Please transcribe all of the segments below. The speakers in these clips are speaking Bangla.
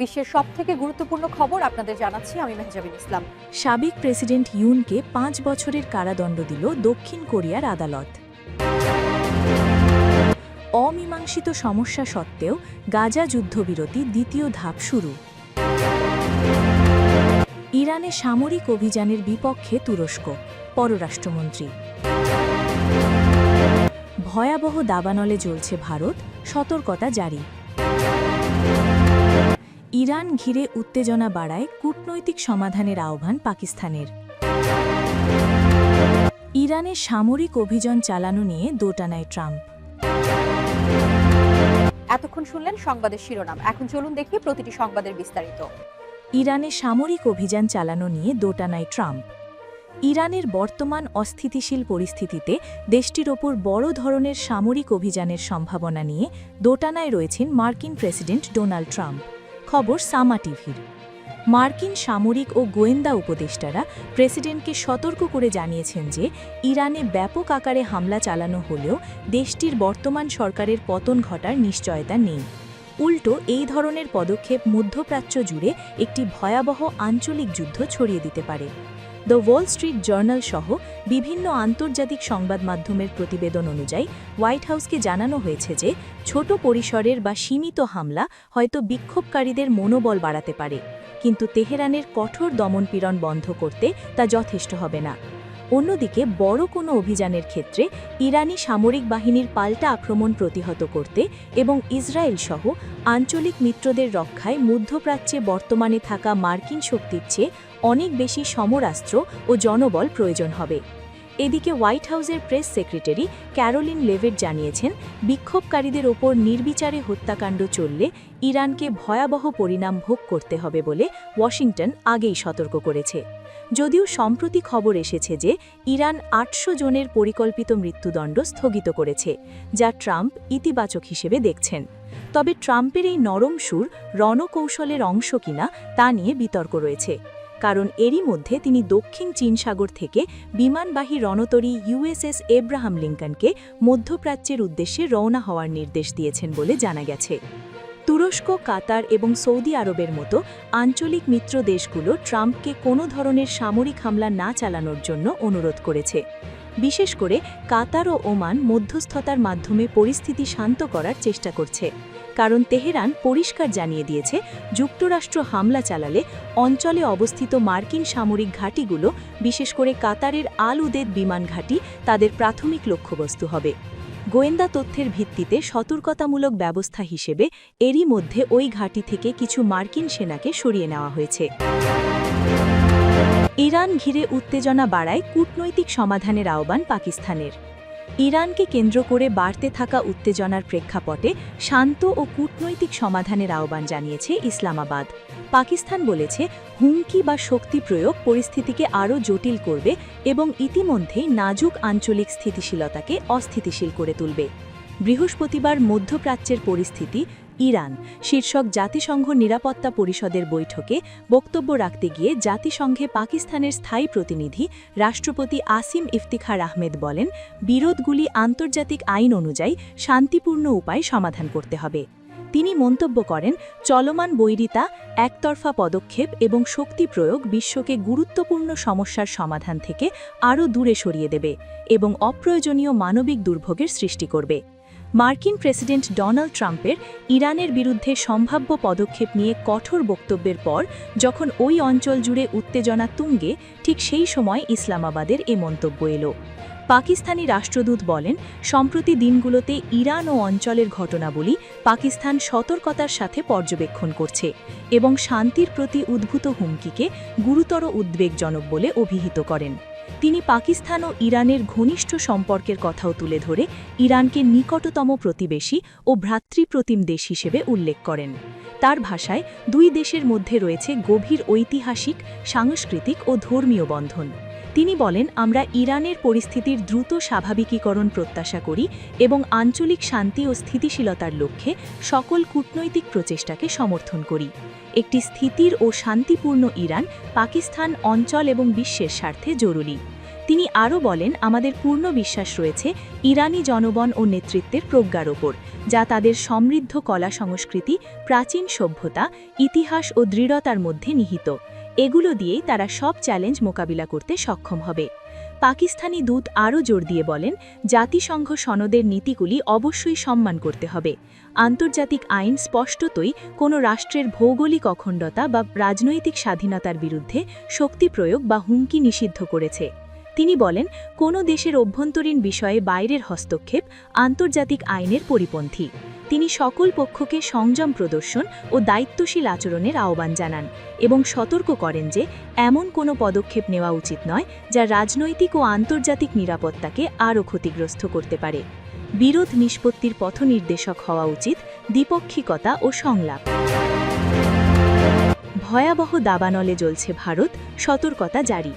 বিশ্বের গুরুত্বপূর্ণ খবর আপনাদের জানাচ্ছি আমি মেহজাবিন ইসলাম। সাবেক প্রেসিডেন্ট ইউনকে পাঁচ বছরের কারাদণ্ড দিল দক্ষিণ কোরিয়ার আদালত। অমীমাংসিত সমস্যা সত্ত্বেও গাজা যুদ্ধবিরতি দ্বিতীয় ধাপ শুরু। ইরানে সামরিক অভিযানের বিপক্ষে তুরস্ক, পররাষ্ট্রমন্ত্রী। ভয়াবহ দাবানলে জ্বলছে ভারত, সতর্কতা জারি। ইরান ঘিরে উত্তেজনা বাড়ায় কূটনৈতিক সমাধানের আহ্বান পাকিস্তানের। ইরানে সামরিক অভিযান চালানো নিয়ে দোটানায় ট্রাম্প। এতক্ষণ শুনলেন সংবাদের শিরোনাম। এখন চলুন দেখি প্রতিটি সংবাদের বিস্তারিত। ইরানে সামরিক অভিযান চালানো নিয়ে দোটানায় ট্রাম্প। ইরানের বর্তমান অস্থিতিশীল পরিস্থিতিতে দেশটির ওপর বড় ধরনের সামরিক অভিযানের সম্ভাবনা নিয়ে দোটানায় রয়েছেন মার্কিন প্রেসিডেন্ট ডোনাল্ড ট্রাম্প। খবর সামা টিভির। মার্কিন সামরিক ও গোয়েন্দা উপদেষ্টারা প্রেসিডেন্টকে সতর্ক করে জানিয়েছেন যে, ইরানে ব্যাপক আকারে হামলা চালানো হলেও দেশটির বর্তমান সরকারের পতন ঘটার নিশ্চয়তা নেই। উল্টো, এই ধরনের পদক্ষেপ মধ্যপ্রাচ্য জুড়ে একটি ভয়াবহ আঞ্চলিক যুদ্ধ ছড়িয়ে দিতে পারে। দ্য ওয়াল স্ট্রিট জার্নাল সহ বিভিন্ন আন্তর্জাতিক সংবাদ মাধ্যমের প্রতিবেদন অনুযায়ী হোয়াইট হাউসকে জানানো হয়েছে যে, ছোট পরিসরের বা সীমিত হামলা হয়তো বিক্ষোভকারীদের মনোবল বাড়াতে পারে। কিন্তু তেহরানের কঠোর দমনপীড়ন বন্ধ করতে তা যথেষ্ট হবে না। অন্যদিকে, বড় কোনো অভিযানের ক্ষেত্রে ইরানি সামরিক বাহিনীর পাল্টা আক্রমণ প্রতিহত করতে এবং ইসরায়েল সহ আঞ্চলিক মিত্রদের রক্ষায় মধ্যপ্রাচ্যে বর্তমানে থাকা মার্কিন শক্তির চেয়ে অনেক বেশি সমরাস্ত্র ও জনবল প্রয়োজন হবে। এদিকে হোয়াইট হাউসের প্রেস সেক্রেটারি ক্যারোলিন লেভেট জানিয়েছেন, বিক্ষোভকারীদের ওপর নির্বিচারে হত্যাকাণ্ড চললে ইরানকে ভয়াবহ পরিণাম ভোগ করতে হবে বলে ওয়াশিংটন আগেই সতর্ক করেছে। যদিও সম্প্রতি খবর এসেছে যে ইরান আটশো জনের পরিকল্পিত মৃত্যুদণ্ড স্থগিত করেছে, যা ট্রাম্প ইতিবাচক হিসেবে দেখছেন। তবে ট্রাম্পের এই নরম সুর রণকৌশলের অংশ কিনা তা নিয়ে বিতর্ক রয়েছে। কারণ এরই মধ্যে তিনি দক্ষিণ চীন সাগর থেকে বিমানবাহী রণতরী ইউএসএস এব্রাহাম লিঙ্কনকে মধ্যপ্রাচ্যের উদ্দেশ্যে রওনা হওয়ার নির্দেশ দিয়েছেন বলে জানা গেছে। তুরস্ক, কাতার এবং সৌদি আরবের মতো আঞ্চলিক মিত্র দেশগুলো ট্রাম্পকে কোনো ধরনের সামরিক হামলা না চালানোর জন্য অনুরোধ করেছে। বিশেষ করে কাতার ও ওমান মধ্যস্থতার মাধ্যমে পরিস্থিতি শান্ত করার চেষ্টা করছে। কারণ তেহরান পরিষ্কার জানিয়ে দিয়েছে, যুক্তরাষ্ট্র হামলা চালালে অঞ্চলে অবস্থিত মার্কিন সামরিক ঘাঁটিগুলো, বিশেষ করে কাতারের আল উদেদ বিমান ঘাঁটি, তাদের প্রাথমিক লক্ষ্যবস্তু হবে। গোয়েন্দা তথ্যের ভিত্তিতে সতর্কতামূলক ব্যবস্থা হিসেবে এরই মধ্যে ওই ঘাঁটি থেকে কিছু মার্কিন সেনাকে সরিয়ে নেওয়া হয়েছে। ইরান ঘিরে উত্তেজনা বাড়ায় কূটনৈতিক সমাধানের আহ্বান পাকিস্তানের। ইরানকে কেন্দ্র করে বাড়তে থাকা উত্তেজনার প্রেক্ষাপটে শান্ত ও কূটনৈতিক সমাধানের আহ্বান জানিয়েছে ইসলামাবাদ। পাকিস্তান বলেছে, হুমকি বা শক্তি প্রয়োগ পরিস্থিতিকে আরও জটিল করবে এবং ইতিমধ্যেই নাজুক আঞ্চলিক স্থিতিশীলতাকে অস্থিতিশীল করে তুলবে। বৃহস্পতিবার মধ্যপ্রাচ্যের পরিস্থিতি ইরান শীর্ষক জাতিসংঘ নিরাপত্তা পরিষদের বৈঠকে বক্তব্য রাখতে গিয়ে জাতিসংঘে পাকিস্তানের স্থায়ী প্রতিনিধি রাষ্ট্রপতি আসিম ইফতিখার আহমেদ বলেন, বিরোধগুলি আন্তর্জাতিক আইন অনুযায়ী শান্তিপূর্ণ উপায় সমাধান করতে হবে। তিনি মন্তব্য করেন, চলমান বৈরিতা, একতরফা পদক্ষেপ এবং শক্তি প্রয়োগ বিশ্বকে গুরুত্বপূর্ণ সমস্যার সমাধান থেকে আরও দূরে সরিয়ে দেবে এবং অপ্রয়োজনীয় মানবিক দুর্ভোগের সৃষ্টি করবে। মার্কিন প্রেসিডেন্ট ডোনাল্ড ট্রাম্পের ইরানের বিরুদ্ধে সম্ভাব্য পদক্ষেপ নিয়ে কঠোর বক্তব্যের পর যখন ওই অঞ্চল জুড়ে উত্তেজনা তুঙ্গে, ঠিক সেই সময় ইসলামাবাদের এ মন্তব্য এলো। পাকিস্তানি রাষ্ট্রদূত বলেন, সম্প্রতি দিনগুলোতে ইরান ও অঞ্চলের ঘটনাবলী পাকিস্তান সতর্কতার সাথে পর্যবেক্ষণ করছে এবং শান্তির প্রতি উদ্ভূত হুমকিকে গুরুতর উদ্বেগজনক বলে অভিহিত করেন। তিনি পাকিস্তান ও ইরানের ঘনিষ্ঠ সম্পর্কের কথাও তুলে ধরে ইরানকে নিকটতম প্রতিবেশী ও ভ্রাতৃপ্রতিম দেশ হিসেবে উল্লেখ করেন। তার ভাষায় দুই দেশের মধ্যে রয়েছে গভীর ঐতিহাসিক, সাংস্কৃতিক ও ধর্মীয় বন্ধন। তিনি বলেন, আমরা ইরানের পরিস্থিতির দ্রুত স্বাভাবিকীকরণ প্রত্যাশা করি এবং আঞ্চলিক শান্তি ও স্থিতিশীলতার লক্ষ্যে সকল কূটনৈতিক প্রচেষ্টাকে সমর্থন করি। একটি স্থিতির ও শান্তিপূর্ণ ইরান পাকিস্তান অঞ্চল এবং বিশ্বের স্বার্থে জরুরি। তিনি আরও বলেন, আমাদের পূর্ণ বিশ্বাস রয়েছে ইরানি জনগণ ও নেতৃত্বের প্রজ্ঞার ওপর, যা তাদের সমৃদ্ধ কলা সংস্কৃতি, প্রাচীন সভ্যতা, ইতিহাস ও দৃঢ়তার মধ্যে নিহিত। এগুলো দিয়েই তারা সব চ্যালেঞ্জ মোকাবিলা করতে সক্ষম হবে। পাকিস্তানি দূত আরও জোর দিয়ে বলেন, জাতিসংঘ সনদের নীতিগুলি অবশ্যই সম্মান করতে হবে। আন্তর্জাতিক আইন স্পষ্টতই কোনো রাষ্ট্রের ভৌগোলিক অখণ্ডতা বা রাজনৈতিক স্বাধীনতার বিরুদ্ধে শক্তি প্রয়োগ বা হুমকি নিষিদ্ধ করেছে। তিনি বলেন, কোনো দেশের অভ্যন্তরীণ বিষয়ে বাইরের হস্তক্ষেপ আন্তর্জাতিক আইনের পরিপন্থী। তিনি সকল পক্ষকে সংযম প্রদর্শন ও দায়িত্বশীল আচরণের আহ্বান জানান এবং সতর্ক করেন যে, এমন কোনো পদক্ষেপ নেওয়া উচিত নয় যা রাজনৈতিক ও আন্তর্জাতিক নিরাপত্তাকে আরও ক্ষতিগ্রস্ত করতে পারে। বিরোধ নিষ্পত্তির পথনির্দেশক হওয়া উচিত দ্বিপক্ষিকতা ও সংলাপ। ভয়াবহ দাবানলে জ্বলছে ভারত, সতর্কতা জারি।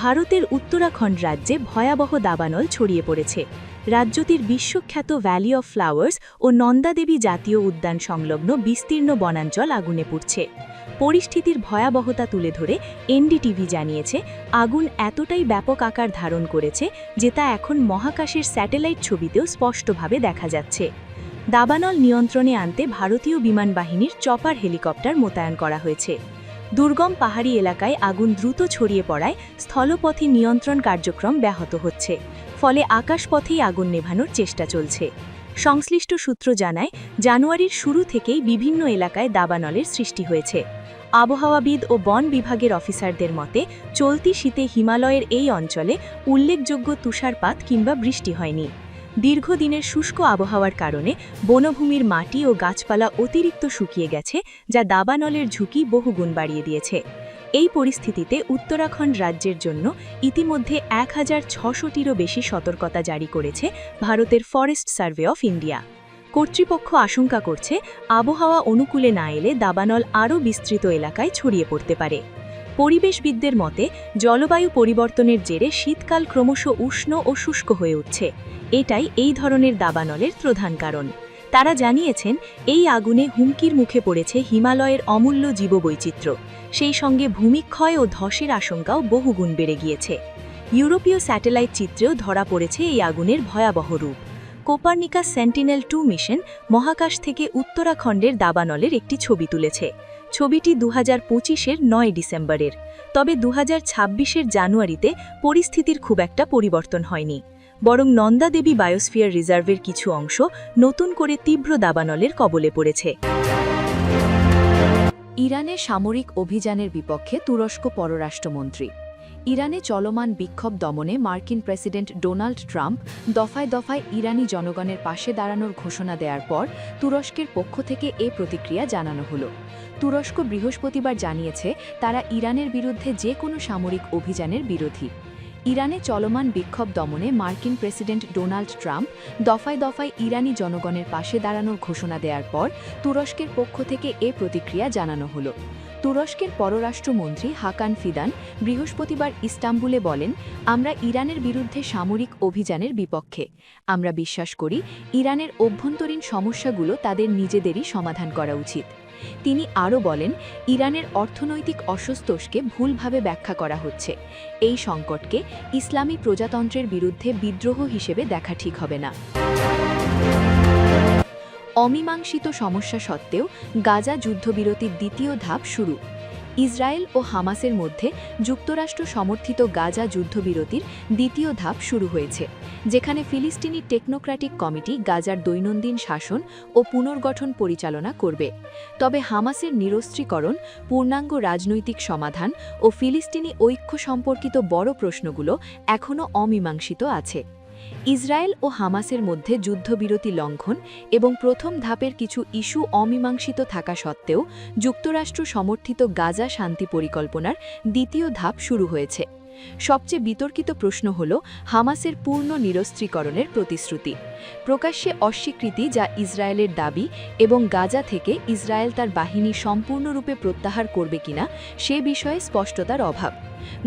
ভারতের উত্তরাখণ্ড রাজ্যে ভয়াবহ দাবানল ছড়িয়ে পড়েছে। রাজ্যটির বিশ্বখ্যাত ভ্যালি অফ ফ্লাওয়ার্স ও নন্দাদেবী জাতীয় উদ্যান সংলগ্ন বিস্তীর্ণ বনাঞ্চল আগুনে পুড়ছে। পরিস্থিতির ভয়াবহতা তুলে ধরে এনডিটিভি জানিয়েছে, আগুন এতটাই ব্যাপক আকার ধারণ করেছে যে তা এখন মহাকাশের স্যাটেলাইট ছবিতেও স্পষ্টভাবে দেখা যাচ্ছে। দাবানল নিয়ন্ত্রণে আনতে ভারতীয় বিমান বাহিনীর চপার হেলিকপ্টার মোতায়েন করা হয়েছে। দুর্গম পাহাড়ি এলাকায় আগুন দ্রুত ছড়িয়ে পড়ায় স্থলপথে নিয়ন্ত্রণ কার্যক্রম ব্যাহত হচ্ছে। ফলে আকাশপথেই আগুন নেভানোর চেষ্টা চলছে। সংশ্লিষ্ট সূত্র জানায়, জানুয়ারির শুরু থেকেই বিভিন্ন এলাকায় দাবানলের সৃষ্টি হয়েছে। আবহাওয়াবিদ ও বন বিভাগের অফিসারদের মতে, চলতি শীতে হিমালয়ের এই অঞ্চলে উল্লেখযোগ্য তুষারপাত কিংবা বৃষ্টি হয়নি। দীর্ঘদিনের শুষ্ক আবহাওয়ার কারণে বনভূমির মাটি ও গাছপালা অতিরিক্ত শুকিয়ে গেছে, যা দাবানলের ঝুঁকি বহুগুণ বাড়িয়ে দিয়েছে। এই পরিস্থিতিতে উত্তরাখণ্ড রাজ্যের জন্য ইতিমধ্যে এক হাজার ছশোটিরও বেশি সতর্কতা জারি করেছে ভারতের ফরেস্ট সার্ভে অফ ইন্ডিয়া। কর্তৃপক্ষ আশঙ্কা করছে, আবহাওয়া অনুকূলে না এলে দাবানল আরও বিস্তৃত এলাকায় ছড়িয়ে পড়তে পারে। পরিবেশবিদদের মতে, জলবায়ু পরিবর্তনের জেরে শীতকাল ক্রমশ উষ্ণ ও শুষ্ক হয়ে উঠছে। এটাই এই ধরনের দাবানলের প্রধান কারণ। তারা জানিয়েছেন, এই আগুনে হুমকির মুখে পড়েছে হিমালয়ের অমূল্য জীববৈচিত্র্য। সেই সঙ্গে ভূমিক্ষয় ও ধসের আশঙ্কাও বহুগুণ বেড়ে গিয়েছে। ইউরোপীয় স্যাটেলাইট চিত্রেও ধরা পড়েছে এই আগুনের ভয়াবহ রূপ। কোপার্নিকাস সেন্টিনেল টু মিশন মহাকাশ থেকে উত্তরাখণ্ডের দাবানলের একটি ছবি তুলেছে। ছবিটি দু হাজার পঁচিশের নয় ডিসেম্বরের। তবে দু হাজার জানুয়ারিতে পরিস্থিতির খুব একটা পরিবর্তন হয়নি। বরং নন্দা দেবী বায়োস্ফিয়ার রিজার্ভের কিছু অংশ নতুন করে তীব্র দাবানলের কবলে পড়েছে। ইরানে সামরিক অভিযানের বিপক্ষে তুরস্ক পররাষ্ট্রমন্ত্রী ইরানে চলমান বিক্ষোভ দমনে মার্কিন প্রেসিডেন্ট ডোনাল্ড ট্রাম্প দফায় দফায় ইরানি জনগণের পাশে দাঁড়ানোর ঘোষণা দেওয়ার পর তুরস্কের পক্ষ থেকে এ প্রতিক্রিয়া জানানো হলো। তুরস্ক বৃহস্পতিবার জানিয়েছে, তারা ইরানের বিরুদ্ধে যে কোনো সামরিক অভিযানের বিরোধী। ইরানে চলমান বিক্ষোভ দমনে মার্কিন প্রেসিডেন্ট ডোনাল্ড ট্রাম্প দফায় দফায় ইরানি জনগণের পাশে দাঁড়ানোর ঘোষণা দেওয়ার পর তুরস্কের পক্ষ থেকে এ প্রতিক্রিয়া জানানো হলো। তুরস্কের পররাষ্ট্রমন্ত্রী হাকান ফিদান বৃহস্পতিবার ইস্তাম্বুলে বলেন, আমরা ইরানের বিরুদ্ধে সামরিক অভিযানের বিপক্ষে। আমরা বিশ্বাস করি, ইরানের অভ্যন্তরীণ সমস্যাগুলো তাদের নিজেদেরই সমাধান করা উচিত। তিনি আরও বলেন, ইরানের অর্থনৈতিক অসন্তোষকে ভুলভাবে ব্যাখ্যা করা হচ্ছে। এই সংকটকে ইসলামী প্রজাতন্ত্রের বিরুদ্ধে বিদ্রোহ হিসেবে দেখা ঠিক হবে না। অমীমাংসিত সমস্যা সত্ত্বেও গাজা যুদ্ধবিরতির দ্বিতীয় ধাপ শুরু। ইসরায়েল ও হামাসের মধ্যে যুক্তরাষ্ট্র সমর্থিত গাজা যুদ্ধবিরতির দ্বিতীয় ধাপ শুরু হয়েছে, যেখানে ফিলিস্তিনি টেকনোক্র্যাটিক কমিটি গাজার দৈনন্দিন শাসন ও পুনর্গঠন পরিচালনা করবে। তবে হামাসের নিরস্ত্রীকরণ, পূর্ণাঙ্গ রাজনৈতিক সমাধান ও ফিলিস্তিনি ঐক্য সম্পর্কিত বড় প্রশ্নগুলো এখনও অমীমাংসিত আছে। ইসরায়েল ও হামাসের মধ্যে যুদ্ধবিরতি লঙ্ঘন এবং প্রথম ধাপের কিছু ইস্যু অমীমাংসিত থাকা সত্ত্বেও যুক্তরাষ্ট্র সমর্থিত গাজা শান্তি পরিকল্পনার দ্বিতীয় ধাপ শুরু হয়েছে। সবচেয়ে বিতর্কিত প্রশ্ন হল হামাসের পূর্ণ নিরস্ত্রীকরণের প্রতিশ্রুতি। প্রকাশ্যে অস্বীকৃতি যা ইসরায়েলের দাবি এবং গাজা থেকে ইসরায়েল তার বাহিনী সম্পূর্ণরূপে প্রত্যাহার করবে কিনা সে বিষয়ে স্পষ্টতার অভাব।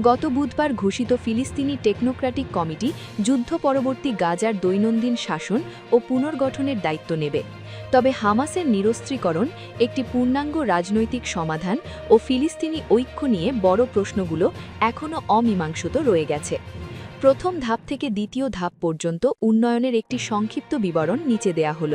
গত বুধবার ঘোষিত ফিলিস্তিনি টেকনোক্র্যাটিক কমিটি যুদ্ধ পরবর্তী গাজার দৈনন্দিন শাসন ও পুনর্গঠনের দায়িত্ব নেবে। তবে হামাসের নিরস্ত্রীকরণ, একটি পূর্ণাঙ্গ রাজনৈতিক সমাধান ও ফিলিস্তিনি ঐক্য নিয়ে বড় প্রশ্নগুলো এখনও অমীমাংসিত রয়ে গেছে। প্রথম ধাপ থেকে দ্বিতীয় ধাপ পর্যন্ত উন্নয়নের একটি সংক্ষিপ্ত বিবরণ নিচে দেয়া হল।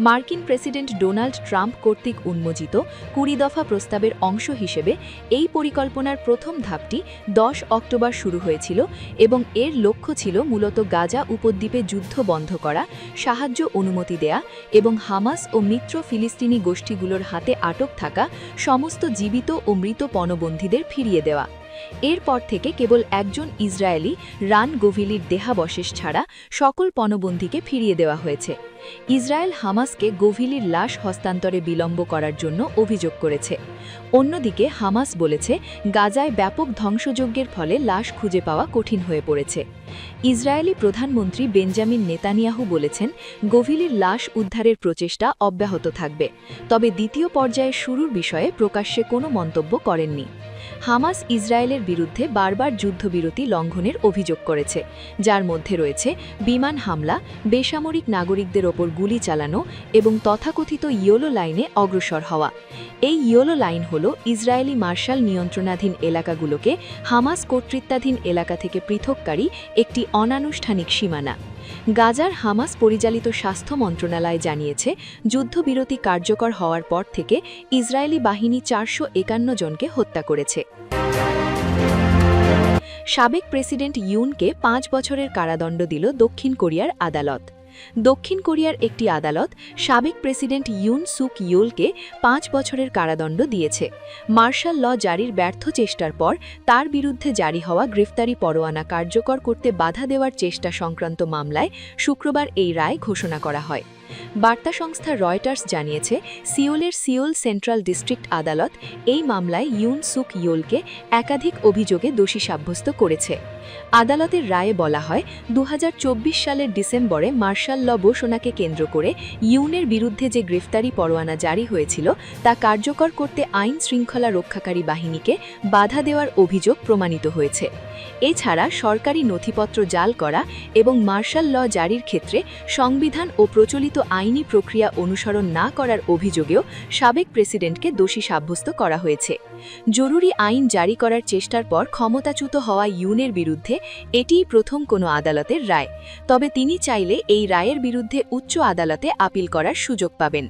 মার্কিন প্রেসিডেন্ট ডোনাল্ড ট্রাম্প কর্তৃক উন্মোচিত কুড়ি দফা প্রস্তাবের অংশ হিসেবে এই পরিকল্পনার প্রথম ধাপটি দশ অক্টোবর শুরু হয়েছিল এবং এর লক্ষ্য ছিল মূলত গাজা উপদ্বীপে যুদ্ধ বন্ধ করা, সাহায্য অনুমতি দেয়া এবং হামাস ও মিত্র ফিলিস্তিনি গোষ্ঠীগুলোর হাতে আটক থাকা সমস্ত জীবিত ও মৃত পণবন্দীদের ফিরিয়ে দেওয়া। এরপর থেকে কেবল একজন ইসরায়েলি রান গোভিলির দেহাবশেষ ছাড়া সকল পণবন্দীকে ফিরিয়ে দেওয়া হয়েছে। ইসরায়েল হামাসকে গোভিলির লাশ হস্তান্তরে বিলম্ব করার জন্য অভিযোগ করেছে। অন্যদিকে হামাস বলেছে, গাজায় ব্যাপক ধ্বংসযজ্ঞের ফলে লাশ খুঁজে পাওয়া কঠিন হয়ে পড়েছে। ইসরায়েলি প্রধানমন্ত্রী বেঞ্জামিন নেতানিয়াহু বলেছেন, গোভিলির লাশ উদ্ধারের প্রচেষ্টা অব্যাহত থাকবে। তবে দ্বিতীয় পর্যায়ে শুরুর বিষয়ে প্রকাশ্যে কোনো মন্তব্য করেননি। হামাস ইসরায়েলের বিরুদ্ধে বারবার যুদ্ধবিরতি লঙ্ঘনের অভিযোগ করেছে, যার মধ্যে রয়েছে বিমান হামলা, বেসামরিক নাগরিকদের ওপর গুলি চালানো এবং তথাকথিত ইয়োলো লাইনে অগ্রসর হওয়া। এই ইয়োলো লাইন হল ইসরায়েলি মার্শাল নিয়ন্ত্রণাধীন এলাকাগুলোকে হামাস কর্তৃত্বাধীন এলাকা থেকে পৃথককারী একটি অনানুষ্ঠানিক সীমানা। গাজার হামাস পরিচালিত স্বাস্থ্য মন্ত্রণালয় জানিয়েছে, যুদ্ধবিরতি কার্যকর হওয়ার পর থেকে ইসরায়েলি বাহিনী চারশো একান্ন জনকে হত্যা করেছে। সাবেক প্রেসিডেন্ট ইউনকে পাঁচ বছরের কারাদণ্ড দিল দক্ষিণ কোরিয়ার আদালত। দক্ষিণ কোরিয়ার একটি আদালত সাবেক প্রেসিডেন্ট ইউন সুক ইউলকে পাঁচ বছরের কারাদণ্ড দিয়েছে। মার্শাল ল জারির ব্যর্থ চেষ্টার পর তার বিরুদ্ধে জারি হওয়া গ্রেফতারি পরোয়ানা কার্যকর করতে বাধা দেওয়ার চেষ্টা সংক্রান্ত মামলায় শুক্রবার এই রায় ঘোষণা করা হয়। বার্তা সংস্থা রয়টার্স জানিয়েছে, সিওলের সিওল সেন্ট্রাল ডিস্ট্রিক্ট আদালত এই মামলায় ইউন সুক ইয়োলকে একাধিক অভিযোগে দোষী সাব্যস্ত করেছে। আদালতের রায়ে বলা হয় দু হাজার চব্বিশ সালের ডিসেম্বরে মার্শাল ল ঘোষণাকে কেন্দ্র করে ইউনের বিরুদ্ধে যে গ্রেফতারি পরোয়ানা জারি হয়েছিল, তা কার্যকর করতে আইন শৃঙ্খলা রক্ষাকারী বাহিনীকে বাধা দেওয়ার অভিযোগ প্রমাণিত হয়েছে। এছাড়া সরকারি নথিপত্র জাল করা এবং মার্শাল ল জারির ক্ষেত্রে সংবিধান ও প্রচলিত আইনি প্রক্রিয়া অনুসরণ না করার অভিযোগেও সাবেক প্রেসিডেন্টকে দোষী সাব্যস্ত করা হয়েছে। জরুরি আইন জারি করার চেষ্টার পর ক্ষমতাচ্যুত হওয়া ইউনের বিরুদ্ধে এটিই প্রথম কোনো আদালতের রায়। তবে তিনি চাইলে এই রায়ের বিরুদ্ধে উচ্চ আদালতে আপিল করার সুযোগ পাবেন।